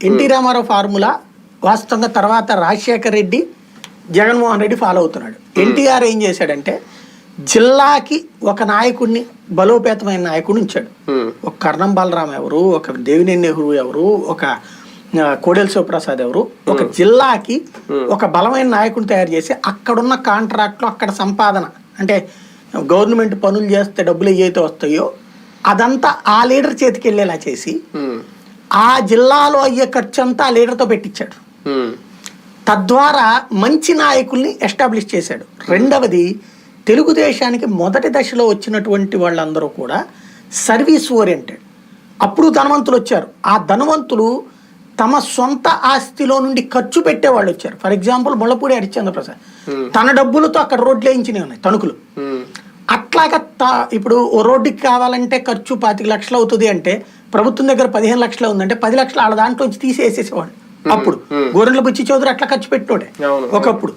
NT Ramarao formula వాస్తవంగా తర్వాత Rajasekhar Reddy Jaganmohan Reddy follow అవుతున్నాడు. ఎన్టీఆర్ ఏం చేశాడంటే జిల్లాకి ఒక నాయకుడిని బలోపేతమైన నాయకుడిని ఉంచాడు. ఉమ్, ఒక కర్ణం బలరాం ఎవరు ఒక దేవినేని నెహ్రూ ఎవరు ఒక కోడెల శివప్రసాద్ ఎవరు ఒక జిల్లాకి ఒక బలమైన నాయకుడిని తయారు చేసి అక్కడున్న కాంట్రాక్ట్లో అక్కడ సంపాదన అంటే గవర్నమెంట్ పనులు చేస్తే డబ్బులు ఏవైతే వస్తాయో అదంతా ఆ లీడర్ చేతికి వెళ్ళేలా చేసి ఆ జిల్లాలో అయ్యే ఖర్చు అంతా లీడర్తో పెట్టించాడు. తద్వారా మంచి నాయకుల్ని ఎస్టాబ్లిష్ చేశాడు. రెండవది తెలుగుదేశానికి మొదటి దశలో వచ్చినటువంటి వాళ్ళందరూ కూడా సర్వీస్ ఓరియంటెడ్. అప్పుడు ధనవంతులు వచ్చారు. ఆ ధనవంతులు తమ సొంత ఆస్తిలో నుండి ఖర్చు పెట్టే వాళ్ళు వచ్చారు. ఫర్ ఎగ్జాంపుల్ ముళ్ళపూడి హరిశ్చంద్ర ప్రసాద్ తన డబ్బులతో అక్కడ రోడ్లు వేయించినవి ఉన్నాయి తణుకులు. అట్లాగా త- ఇప్పుడు ఓ రోడ్డుకి కావాలంటే ఖర్చు పాతిక లక్షలు అవుతుంది అంటే ప్రభుత్వం దగ్గర పదిహేను లక్షలు ఉందంటే పది లక్షలు వాళ్ళ దాంట్లోంచి తీసేసేసేవాడు. అప్పుడు గోరెంట్ల బుచ్చి చౌదరి అట్లా ఖర్చు పెట్టినోడే ఒకప్పుడు.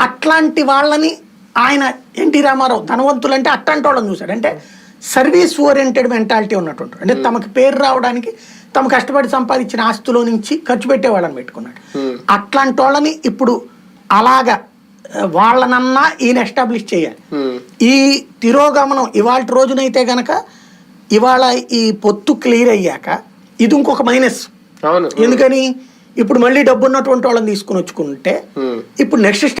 అట్లాంటి వాళ్ళని ఆయన ఎన్టీ రామారావు ధనవంతులు అంటే అట్లాంటి వాళ్ళని చూశాడు. అంటే సర్వీస్ ఓరియంటెడ్ మెంటాలిటీ ఉన్నటువంటి అంటే తమకు పేరు రావడానికి తమ కష్టపడి సంపాదించిన ఆస్తులో నుంచి ఖర్చు పెట్టే వాళ్ళని పెట్టుకున్నాడు అట్లాంటి వాళ్ళని ఇప్పుడు అలాగా వాళ్ళనన్నా ఈయన ఎస్టాబ్లిష్ చేయాలి. ఈ తిరోగమనం ఇవాళ రోజునైతే గనక ఇవాళ ఈ పొత్తు క్లియర్ అయ్యాక ఇది ఇంకొక మైనస్. ఎందుకని? ఇప్పుడు మళ్ళీ డబ్బు ఉన్నటువంటి వాళ్ళని తీసుకుని వచ్చుకుంటే. ఇప్పుడు నెక్స్ట్